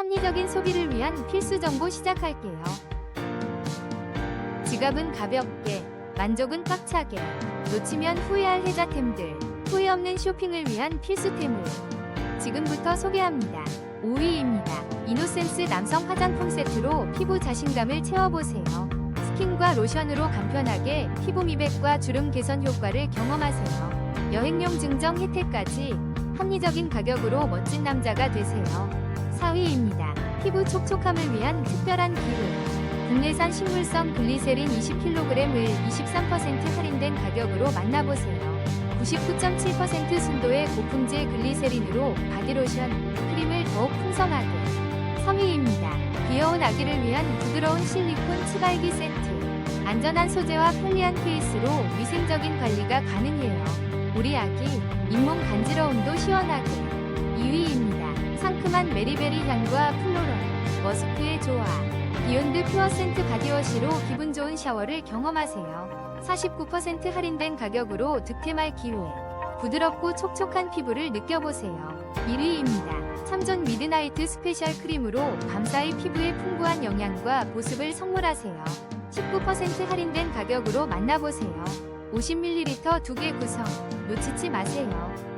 합리적인 소비를 위한 필수 정보 시작할게요. 지갑은 가볍게, 만족은 꽉차게, 놓치면 후회할 혜자템들, 후회 없는 쇼핑을 위한 필수템을 지금부터 소개합니다. 5위입니다. 이노센스 남성 화장품 세트로 피부 자신감을 채워보세요. 스킨과 로션으로 간편하게 피부 미백과 주름 개선 효과를 경험하세요. 여행용 증정 혜택까지 합리적인 가격으로 멋진 남자가 되세요. 4위입니다. 피부 촉촉함을 위한 특별한 기회. 국내산 식물성 글리세린 20kg을 23% 할인된 가격으로 만나보세요. 99.7% 순도의 고품질 글리세린으로 바디로션, 크림을 더욱 풍성하게. 3위입니다. 귀여운 아기를 위한 부드러운 실리콘 치발기 세트. 안전한 소재와 편리한 케이스로 위생적인 관리가 가능해요. 우리 아기 잇몸 간지러움도 시원하게. 2위입니다. 상큼한 메리베리 향과 플로럴, 머스크의 조화. 비욘드 퓨어 센트 바디워시로 기분 좋은 샤워를 경험하세요. 49% 할인된 가격으로 득템할 기회. 부드럽고 촉촉한 피부를 느껴보세요. 1위입니다. 참존 미드나이트 스페셜 크림으로 밤사이 피부에 풍부한 영양과 보습을 선물하세요. 19% 할인된 가격으로 만나보세요. 50ml 2개 구성. 놓치지 마세요.